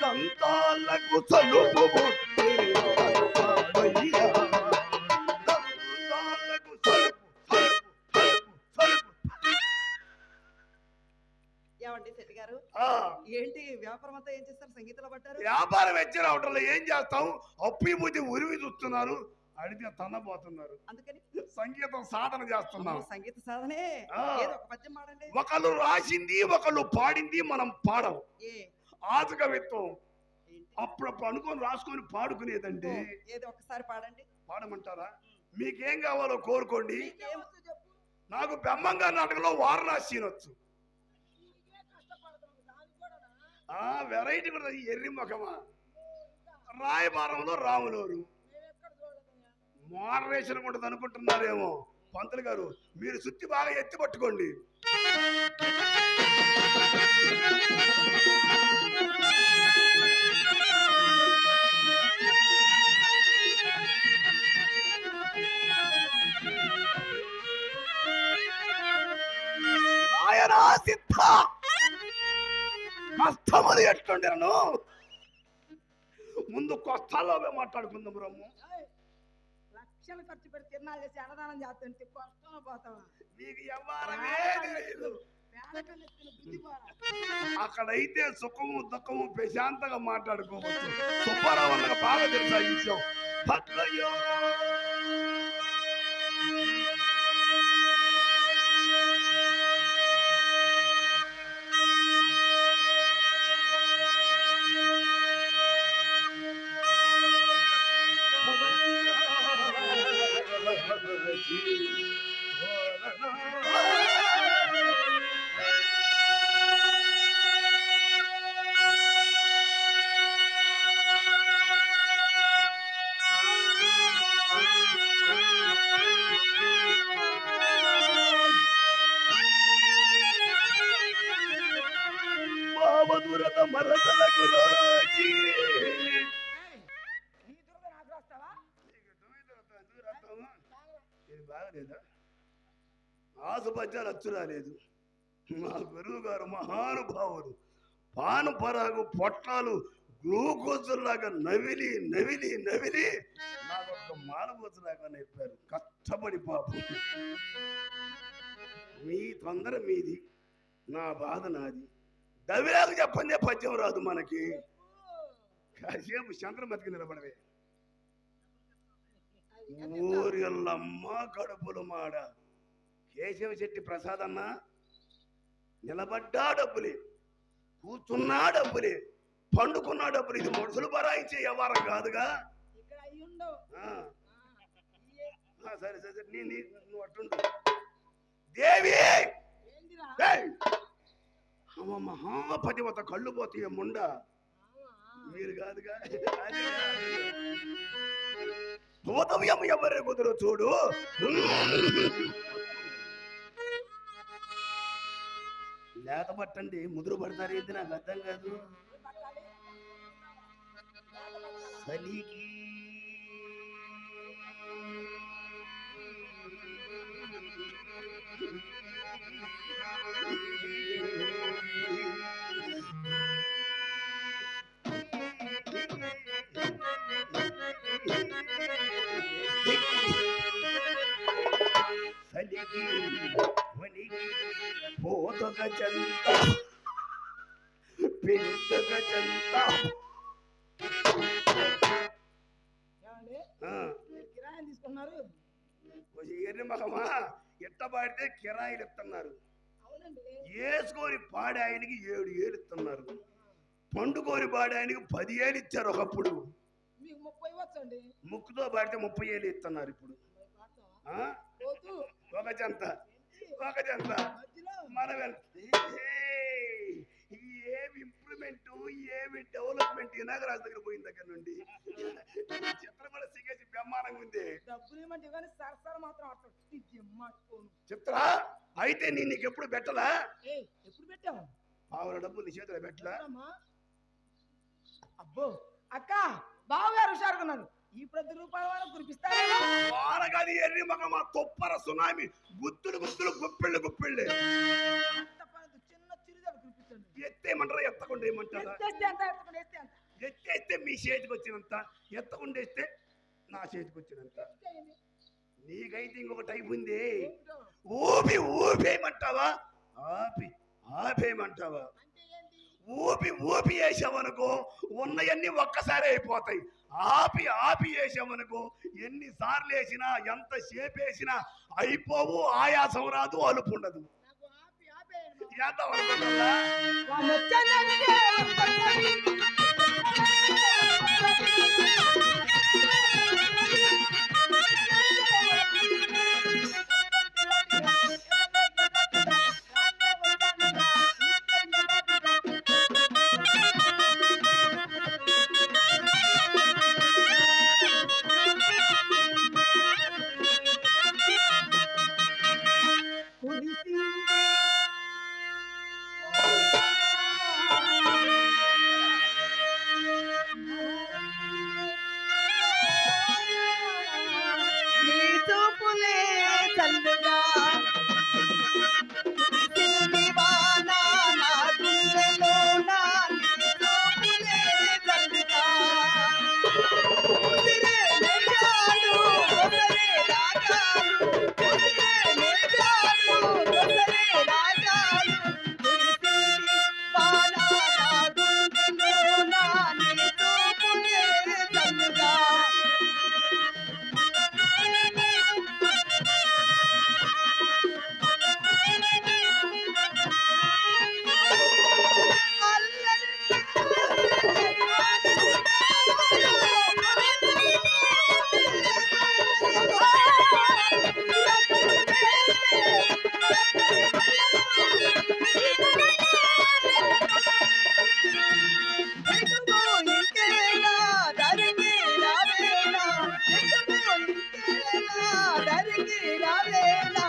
దంతాలకు చలుపు పుట్టి వస్తావయ్యా. దంతాలకు చలుపు, ఏంటి వ్యాపారం అంతా ఏం చేస్తారు? సంగీతంలో పడ్డారు వ్యాపారం వచ్చి రావటంలో ఏం చేస్తాం? అప్పు బుద్ధి ఉరివి చూస్తున్నారు. అడిగితే తన్నబోతున్నారు. అందుకని సంగీతం సాధన చేస్తున్నాం. సంగీత సాధనే. ఆ. ఏదో ఒక పద్యం పాడండి. ఒకళ్ళు రాసింది ఒకళ్ళు పాడింది మనం పాడం. ఏ? ఆజ కవిత్వం? అప్పుడప్పుడు అనుకొని రాసుకొని పాడుకునేదండి. ఏదో ఒకసారి పాడండి. పాడమంటారా? మీకేం కావాలో కోరుకోండి. నాకు బ్రహ్మంగా నాటకంలో వారణాసి వచ్చు ఆ వెరైటీ కూడా ఎర్రి ముఖమా. రాయబారంలో రాములోరు. మోడరేషన్ ఉండదు అనుకుంటున్నారేమో. పంతులు గారు మీరు సుత్తి బాగా ఎత్తి పట్టుకోండి. నాయనా సిద్ధ! కష్టమది ఎట్లుండను ముందు కొస్తాల్లో మాట్లాడుకుందాం బ్రహ్మ లక్షలు ఖర్చు పెట్టి తిరణాలు చేసి అన్నదానం చేస్తుంటే కష్టం పోతావా అక్కడైతే సుఖము దుఃఖము ప్రశాంతంగా మాట్లాడుకోవచ్చు. సుబ్బారావు బాగా తెలుసు ఆ విషయం. భద్రయ్యో. భావదురత రాజీ. ఏయ్, నీ దురద నాకు రాస్తావా ఇది ఆసుపత్యాలు అచ్చు రాలేదు. మా గురువు గారు మహానుభావులు పాను పరాగు పొట్లాలు గ్లూకోజులాగా నవిలి నవిలి నవిలి నాకు ఒక మానబోతులాగా నేర్పారు. కష్టపడి పాపం. మీ తొందర మీది నా బాధ నాది. దవిలాగా చెప్పండి పద్యం రాదు మనకి. కాసేపు చంద్రమతికి నిలబడవే. ఊరిల్లమ్మ కడుపులు మాడ. కేశవ శెట్టి ప్రసాద్ అన్న నిలబడ్డా డబ్బులే. కూర్చున్నా డబ్బులే. పండుకున్నా డబ్బులు. ఇది మనుషులు బరాయించే వ్యవహారం కాదుగా. సరే సరే నీ నీ నువ్వు అట్టుండు. దేవి! అమ్మ మహాపతివత కళ్ళు పోతాయి ముండ. మీరు కాదుగా. అది ఎవరి కుదురు చూడు. లేత పట్టండి ముదురు పడతారు ఏంటి నాకు అర్థం కాదు. సలికి ఎట్ట పాడితే కిరాయిలు ఇస్తున్నారు. వేసుకొని పాడే ఆయనకి ఏడు ఏళ్ళు ఇస్తున్నారు. పండుకొని పాడే ఆయనకి పది ఏళ్ళు ఇచ్చారు ఒకప్పుడు. ముక్కుతో పాడితే ముప్పై ఏళ్ళు ఇస్తున్నారు ఇప్పుడు. ఒక జంత ఒక జంత మన ఏమి డెవలప్మెంట్ వినాగరాజు దగ్గర పోయిన దగ్గర నుండి చిత్రం కూడా సిగేసి బ్రహ్మాండంగా ఉంది. డబ్బులు ఇవ్వమంటే కానీ సరసర మాత్రం మట్టుకోను చిత్రా అయితే నేను నీకు ఎప్పుడు పెట్టలా? ఎప్పుడు పెట్టావు? పావుల డబ్బులు నీ చేతిలో పెట్టలా? అబ్బో అక్క బావగారు హుషారుకున్నారు ఈ ప్రతి రూపాయల వారగది ఎర్రి మగమ తొప్పర సునామి. గుత్తులు గుత్తులు గుప్పిళ్ళు గుప్పిళ్ళే. ఎత్తేయమంటారా ఎత్తకుండా ఏమంటారా? ఎత్తేస్తే మీ చేతికి వచ్చినంత ఎత్తకుండేస్తే నా చేతికి వచ్చినంత. నీకైతే ఇంకొక టైప్ ఉంది? ఊపి ఊపేయమంటావా ఆపి ఆపేయమంటావా ఊపి ఊపి వేసామనుకో ఉన్నయన్నీ ఒక్కసారి అయిపోతాయి. ఆపి ఆపి వేసామనుకో ఎన్నిసార్లు వేసినా ఎంత సేపు వేసినా అయిపోవు ఆయాసం రాదు అలుపు ఉండదు. చేద్దాం అనుకుంటున్నా ਚੰਨ சந்தன Mira,